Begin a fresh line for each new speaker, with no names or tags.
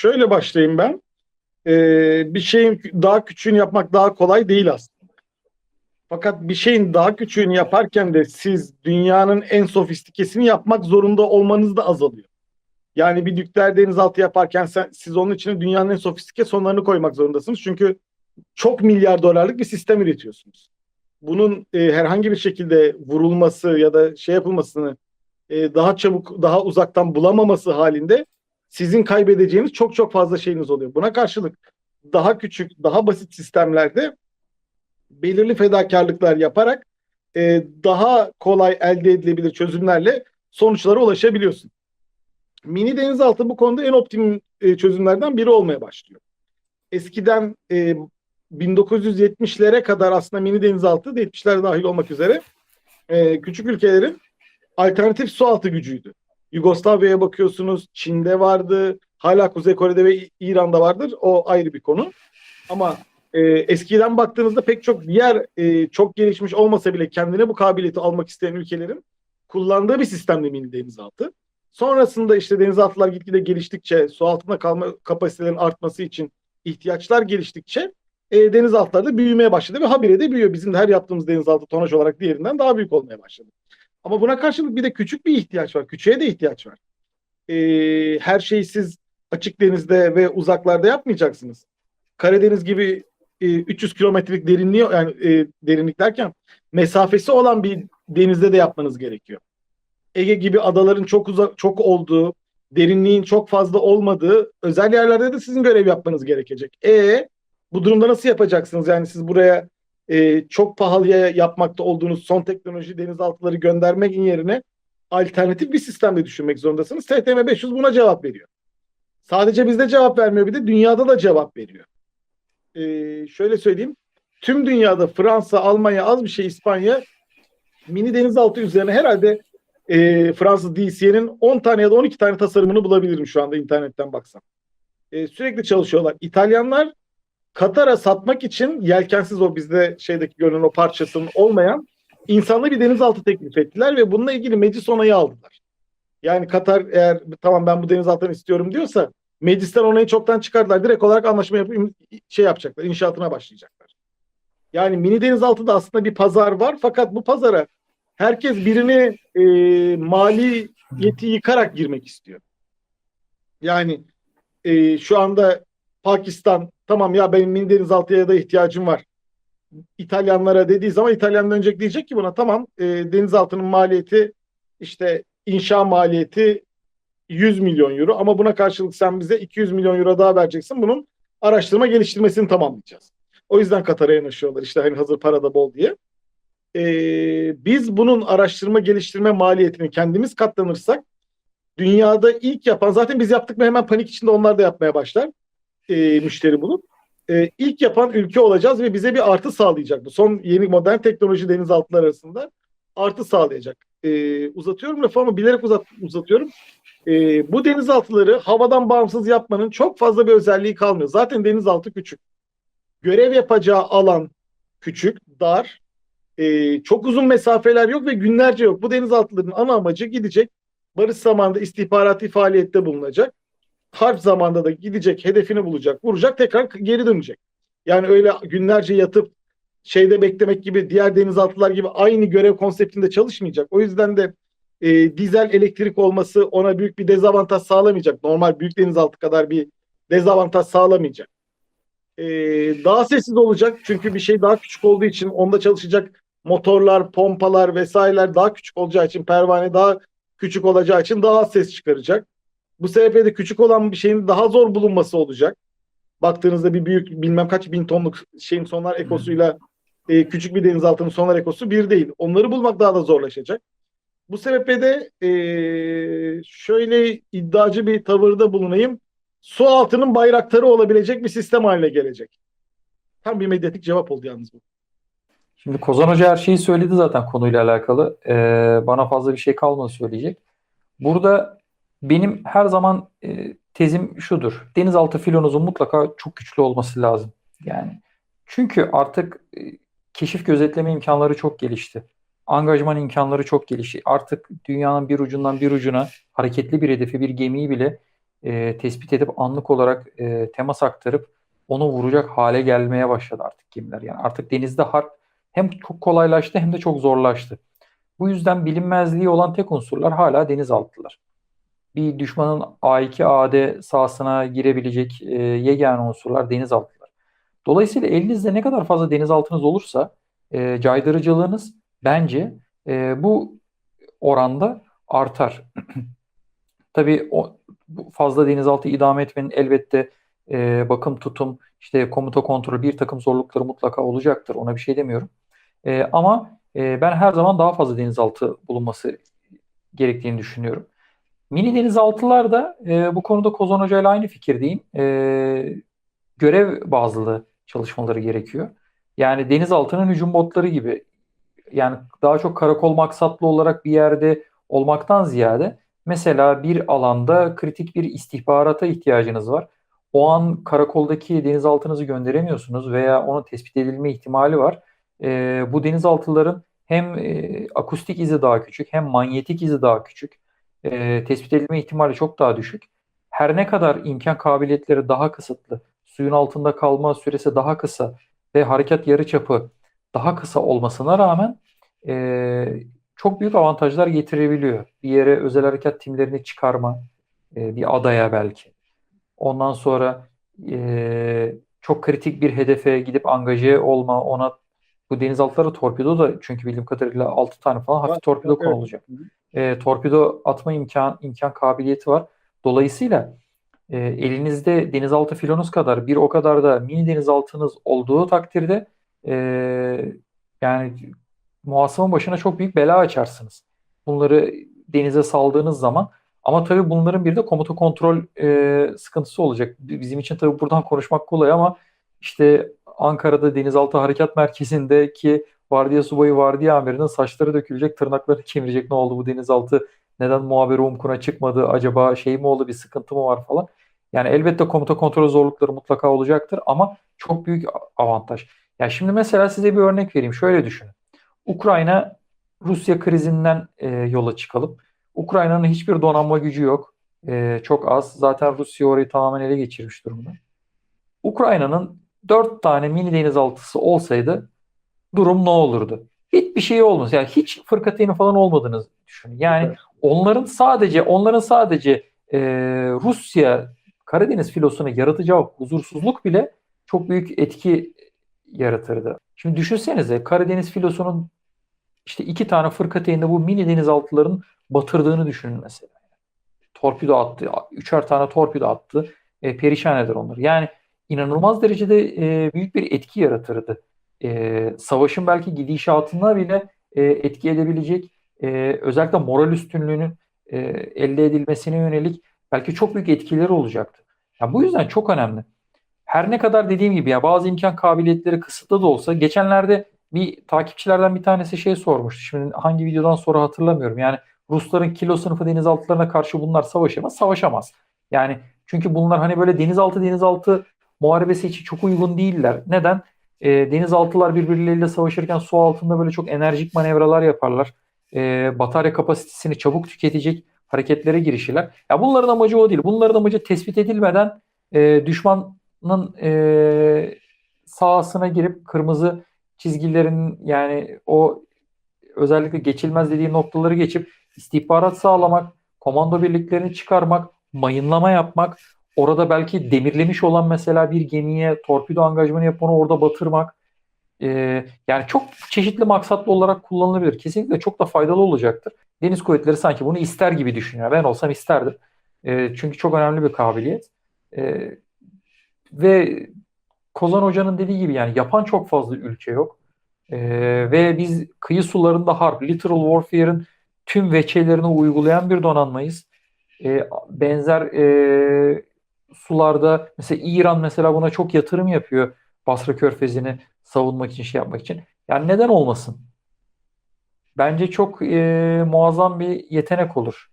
şöyle başlayayım ben. Ee, bir şeyin daha küçüğünü yapmak daha kolay değil aslında. Fakat bir şeyin daha küçüğünü yaparken de siz dünyanın en sofistikesini yapmak zorunda olmanız da azalıyor. Yani bir nükleer denizaltı yaparken sen, siz onun için dünyanın en sofistike sonlarını koymak zorundasınız. Çünkü çok milyar dolarlık bir sistem üretiyorsunuz. Bunun e, herhangi bir şekilde vurulması ya da şey yapılmasını e, daha çabuk, daha uzaktan bulamaması halinde sizin kaybedeceğiniz çok çok fazla şeyiniz oluyor. Buna karşılık daha küçük, daha basit sistemlerde belirli fedakarlıklar yaparak e, daha kolay elde edilebilir çözümlerle sonuçlara ulaşabiliyorsun. Mini denizaltı bu konuda en optimum e, çözümlerden biri olmaya başlıyor. Eskiden e, 1970'lere kadar aslında mini denizaltı 70'ler dahil olmak üzere e, küçük ülkelerin alternatif su altı gücüydü. Yugoslavya'ya bakıyorsunuz, Çin'de vardı, hala Kuzey Kore'de ve İran'da vardır. O ayrı bir konu. Ama e, eskiden baktığınızda pek çok diğer e, çok gelişmiş olmasa bile kendine bu kabiliyeti almak isteyen ülkelerin kullandığı bir sistemde mini denizaltı. Sonrasında işte denizaltılar gitgide geliştikçe, su altında kalma kapasitelerin artması için ihtiyaçlar geliştikçe e, denizaltılar da büyümeye başladı ve habire de büyüyor. Bizim de her yaptığımız denizaltı tonaj olarak diğerinden daha büyük olmaya başladı. Ama buna karşılık bir de küçük bir ihtiyaç var. Küçüğe de ihtiyaç var. E, her şeyi siz açık denizde ve uzaklarda yapmayacaksınız. Karadeniz gibi e, 300 kilometrelik derinliği yani e, derinlik derken mesafesi olan bir denizde de yapmanız gerekiyor. Ege gibi adaların çok uzak çok olduğu, derinliğin çok fazla olmadığı özel yerlerde de sizin görev yapmanız gerekecek. E bu durumda nasıl yapacaksınız? Yani siz buraya e, çok pahalıya yapmakta olduğunuz son teknoloji denizaltıları göndermek yerine alternatif bir sistemde düşünmek zorundasınız. STM 500 buna cevap veriyor. Sadece bizde cevap vermiyor bir de dünyada da cevap veriyor. E, şöyle söyleyeyim. Tüm dünyada Fransa, Almanya az bir şey İspanya mini denizaltı üzerine herhalde e, Fransız DC'nin 10 tane ya da 12 tane tasarımını bulabilirim şu anda internetten baksam. E, sürekli çalışıyorlar. İtalyanlar Katar'a satmak için yelkensiz o bizde şeydeki görünen o parçasının olmayan insanlı bir denizaltı teklif ettiler ve bununla ilgili meclis onayı aldılar. Yani Katar eğer tamam ben bu denizaltını istiyorum diyorsa meclisten onayı çoktan çıkardılar. Direkt olarak anlaşma yapıp şey yapacaklar, inşaatına başlayacaklar. Yani mini denizaltıda aslında bir pazar var fakat bu pazara herkes birini e, maliyeti yıkarak girmek istiyor. Yani e, şu anda Pakistan tamam ya benim mini denizaltıya da ihtiyacım var. İtalyanlara dediği zaman İtalyanlar önce diyecek ki buna tamam e, denizaltının maliyeti işte inşa maliyeti 100 milyon euro ama buna karşılık sen bize 200 milyon euro daha vereceksin. Bunun araştırma geliştirmesini tamamlayacağız. O yüzden Katar'a yanaşıyorlar işte hani hazır para da bol diye. Ee, biz bunun araştırma geliştirme maliyetini kendimiz katlanırsak dünyada ilk yapan zaten biz yaptık mı hemen panik içinde onlar da yapmaya başlar e, müşteri bulup e, ilk yapan ülke olacağız ve bize bir artı sağlayacak bu. Son yeni modern teknoloji denizaltılar arasında artı sağlayacak. E, uzatıyorum lafı ama bilerek uzat, uzatıyorum. E, bu denizaltıları havadan bağımsız yapmanın çok fazla bir özelliği kalmıyor. Zaten denizaltı küçük. Görev yapacağı alan küçük, dar. E, çok uzun mesafeler yok ve günlerce yok. Bu denizaltıların ana amacı gidecek. Barış zamanında istihbarati faaliyette bulunacak harp zamanda da gidecek, hedefini bulacak, vuracak, tekrar geri dönecek. Yani öyle günlerce yatıp şeyde beklemek gibi diğer denizaltılar gibi aynı görev konseptinde çalışmayacak. O yüzden de e, dizel elektrik olması ona büyük bir dezavantaj sağlamayacak. Normal büyük denizaltı kadar bir dezavantaj sağlamayacak. E, daha sessiz olacak çünkü bir şey daha küçük olduğu için onda çalışacak motorlar, pompalar vesaireler daha küçük olacağı için pervane daha küçük olacağı için daha az ses çıkaracak. Bu sebeple de küçük olan bir şeyin daha zor bulunması olacak. Baktığınızda bir büyük bilmem kaç bin tonluk şeyin sonlar ekosuyla e, küçük bir denizaltının sonlar ekosu bir değil. Onları bulmak daha da zorlaşacak. Bu sebeple de e, şöyle iddiacı bir tavırda bulunayım. Su altının bayraktarı olabilecek bir sistem haline gelecek. Tam bir medyatik cevap oldu yalnız bu.
Şimdi Kozan Hoca her şeyi söyledi zaten konuyla alakalı. Ee, bana fazla bir şey kalmadı söyleyecek. Burada benim her zaman e, tezim şudur. Denizaltı filonuzun mutlaka çok güçlü olması lazım. Yani çünkü artık e, keşif gözetleme imkanları çok gelişti. Angajman imkanları çok gelişti. Artık dünyanın bir ucundan bir ucuna hareketli bir hedefi, bir gemiyi bile e, tespit edip anlık olarak e, temas aktarıp onu vuracak hale gelmeye başladı artık gemiler. Yani artık denizde harp hem çok kolaylaştı hem de çok zorlaştı. Bu yüzden bilinmezliği olan tek unsurlar hala denizaltılar. Bir düşmanın A2, AD sahasına girebilecek e, yegane unsurlar denizaltılar. Dolayısıyla elinizde ne kadar fazla denizaltınız olursa e, caydırıcılığınız bence e, bu oranda artar. Tabii o fazla denizaltı idame etmenin elbette e, bakım tutum işte komuta kontrolü bir takım zorlukları mutlaka olacaktır. Ona bir şey demiyorum. E, ama e, ben her zaman daha fazla denizaltı bulunması gerektiğini düşünüyorum. Mini denizaltılar da e, bu konuda Kozan Hoca ile aynı fikirdeyim. E, görev bazlı çalışmaları gerekiyor. Yani denizaltının hücum botları gibi yani daha çok karakol maksatlı olarak bir yerde olmaktan ziyade mesela bir alanda kritik bir istihbarata ihtiyacınız var. O an karakoldaki denizaltınızı gönderemiyorsunuz veya onun tespit edilme ihtimali var. Ee, bu denizaltıların hem e, akustik izi daha küçük hem manyetik izi daha küçük. Ee, tespit edilme ihtimali çok daha düşük. Her ne kadar imkan kabiliyetleri daha kısıtlı, suyun altında kalma süresi daha kısa ve harekat yarıçapı daha kısa olmasına rağmen e, çok büyük avantajlar getirebiliyor. Bir yere özel harekat timlerini çıkarma, e, bir adaya belki. Ondan sonra e, çok kritik bir hedefe gidip angaje olma, ona bu denizaltıları torpido da çünkü bildiğim kadarıyla 6 tane falan hafif torpido
evet.
E, torpido atma imkan imkan kabiliyeti var. Dolayısıyla e, elinizde denizaltı filonuz kadar bir o kadar da mini denizaltınız olduğu takdirde e, yani muhasabanın başına çok büyük bela açarsınız. Bunları denize saldığınız zaman ama tabii bunların bir de komuta kontrol e, sıkıntısı olacak. Bizim için tabii buradan konuşmak kolay ama işte Ankara'da Denizaltı Harekat Merkezi'ndeki vardiya subayı, vardiya amirinin saçları dökülecek, tırnakları kemirecek. Ne oldu bu denizaltı? Neden muhabiri umkuna çıkmadı? Acaba şey mi oldu, bir sıkıntı mı var falan. Yani elbette komuta kontrol zorlukları mutlaka olacaktır ama çok büyük avantaj. Ya şimdi mesela size bir örnek vereyim. Şöyle düşünün. Ukrayna Rusya krizinden e, yola çıkalım. Ukrayna'nın hiçbir donanma gücü yok. E, çok az. Zaten Rusya orayı tamamen ele geçirmiş durumda. Ukrayna'nın 4 tane mini denizaltısı olsaydı durum ne olurdu? Hiçbir şey olmaz. Yani hiç fırkateyni falan olmadığını düşünün. Yani
Evet.
onların sadece onların sadece e, Rusya Karadeniz filosuna yaratacağı huzursuzluk bile çok büyük etki yaratırdı. Şimdi düşünsenize Karadeniz filosunun işte iki tane fırkateynde bu mini denizaltıların batırdığını düşünün mesela. Torpido attı, üçer tane torpido attı. E, perişan eder onları. Yani inanılmaz derecede e, büyük bir etki yaratırdı. E, savaşın belki gidişatına bile e, etki edebilecek e, özellikle moral üstünlüğünün e, elde edilmesine yönelik belki çok büyük etkileri olacaktı. Yani bu yüzden çok önemli. Her ne kadar dediğim gibi ya bazı imkan kabiliyetleri kısıtlı da olsa geçenlerde bir takipçilerden bir tanesi şey sormuştu. Şimdi hangi videodan sonra hatırlamıyorum. Yani Rusların kilo sınıfı denizaltılarına karşı bunlar savaşamaz. Savaşamaz. Yani çünkü bunlar hani böyle denizaltı denizaltı muharebesi için çok uygun değiller. Neden? E, denizaltılar birbirleriyle savaşırken su altında böyle çok enerjik manevralar yaparlar. E, batarya kapasitesini çabuk tüketecek hareketlere girişirler. Ya bunların amacı o değil. Bunların amacı tespit edilmeden e, düşmanın e, sahasına girip kırmızı çizgilerin yani o özellikle geçilmez dediği noktaları geçip istihbarat sağlamak, komando birliklerini çıkarmak, mayınlama yapmak, orada belki demirlemiş olan mesela bir gemiye torpido angajmanı yapıp onu orada batırmak. Ee, yani çok çeşitli maksatlı olarak kullanılabilir. Kesinlikle çok da faydalı olacaktır. Deniz kuvvetleri sanki bunu ister gibi düşünüyor. Ben olsam isterdim. Ee, çünkü çok önemli bir kabiliyet. Ee, ve Kozan Hoca'nın dediği gibi yani yapan çok fazla ülke yok. Ee, ve biz kıyı sularında harp, literal warfare'ın tüm veçelerini uygulayan bir donanmayız. Ee, benzer e, sularda mesela İran mesela buna çok yatırım yapıyor. Basra Körfezi'ni savunmak için, şey yapmak için. Yani neden olmasın? Bence çok e, muazzam bir yetenek olur.